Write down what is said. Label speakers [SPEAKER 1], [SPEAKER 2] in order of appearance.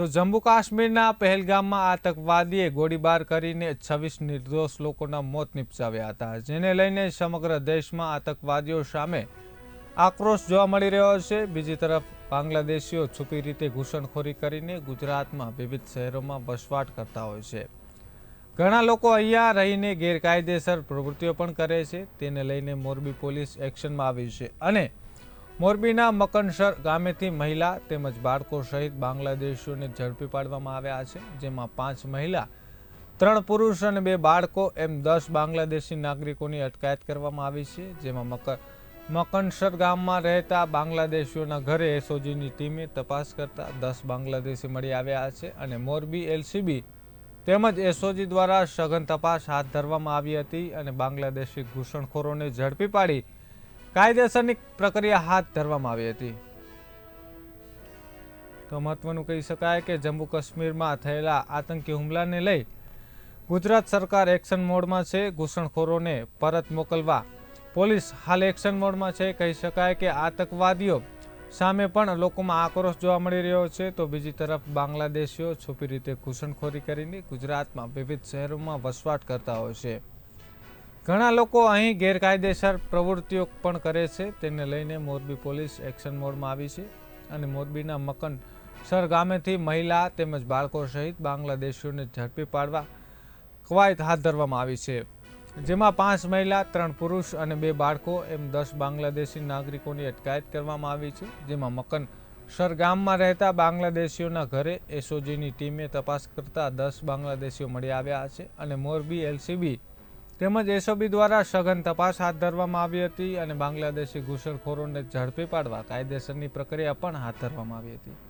[SPEAKER 1] તો જમ્મુ કાશ્મીરના પહેલગામમાં આતંકવાદીએ ગોળીબાર કરીને છવ્વીસ નિર્દોષ લોકોના મોત નિપજાવ્યા હતા, જેને લઈને સમગ્ર દેશમાં આતંકવાદીઓ સામે આક્રોશ જોવા મળી રહ્યો છે. બીજી તરફ, બાંગ્લાદેશીઓ છુપી રીતે ઘૂસણખોરી કરીને ગુજરાતમાં વિવિધ શહેરોમાં વસવાટ કરતા હોય છે. ઘણા લોકો અહીંયા રહીને ગેરકાયદેસર પ્રવૃત્તિઓ પણ કરે છે, તેને લઈને મોરબી પોલીસ એક્શનમાં આવી છે અને મોરબીના મકનસર ગામેથી મહિલા તેમજ બાળકો સહિત બાંગ્લાદેશીઓને ઝડપી પાડવામાં આવ્યા છે, જેમાં પાંચ મહિલા, ત્રણ પુરુષ અને બે બાળકો એમ દસ બાંગ્લાદેશી નાગરિકોની અટકાયત કરવામાં આવી છે, જેમાં મકર, મકનસર ગામમાં રહેતા બાંગ્લાદેશીઓના ઘરે એસઓજીની ટીમે તપાસ કરતા દસ બાંગ્લાદેશી મળી આવ્યા છે અને મોરબી એલસીબી તેમજ એસઓજી દ્વારા સઘન તપાસ હાથ ધરવામાં આવી હતી અને બાંગ્લાદેશી ઘૂસણખોરોને ઝડપી પાડી કાયદેસરની પ્રક્રિયા હાથ ધરવામાં આવી હતી. તો મહત્વનું કહી શકાય કે જમ્મુ કાશ્મીરમાં થયેલા આતંકી હુમલાને લઈ ગુજરાત સરકાર એક્શન મોડમાં છે. ઘૂસણખોરોને પરત મોકલવા પોલીસ હાલ એક્શન મોડમાં છે. કહી શકાય કે આતંકવાદીઓ સામે પણ લોકોમાં આક્રોશ જોવા મળી રહ્યો છે. તો બીજી તરફ બાંગ્લાદેશીઓ છુપી રીતે ઘૂસણખોરી કરીને ગુજરાતમાં વિવિધ શહેરોમાં વસવાટ કરતા હોય છે. ઘણા લોકો અહીં ગેરકાયદેસર પ્રવૃત્તિઓ પણ કરે છે. તેને લઈને મોરબી પોલીસ એક્શન મોડમાં આવી છે અને મોરબીના મકન સર ગામેથી મહિલા તેમજ બાળકો સહિત બાંગ્લાદેશીઓને ઝડપી પાડવા કવાયત હાથ ધરવામાં આવી છે. જેમાં પાંચ મહિલા, ત્રણ પુરુષ અને બે બાળકો એમ દસ બાંગ્લાદેશી નાગરિકોની અટકાયત કરવામાં આવી છે. જેમાં મકન સર ગામમાં રહેતા બાંગ્લાદેશીઓના ઘરે એસઓજીની ટીમે તપાસ કરતા દસ બાંગ્લાદેશીઓ મળી આવ્યા છે અને મોરબી એલસીબી તેમજ એસઓબી દ્વારા સઘન તપાસ હાથ ધરવામાં આવી હતી અને બાંગ્લાદેશી ઘૂસણખોરોને ઝડપી પાડવા કાયદેસરની પ્રક્રિયા પણ હાથ ધરવામાં આવી હતી.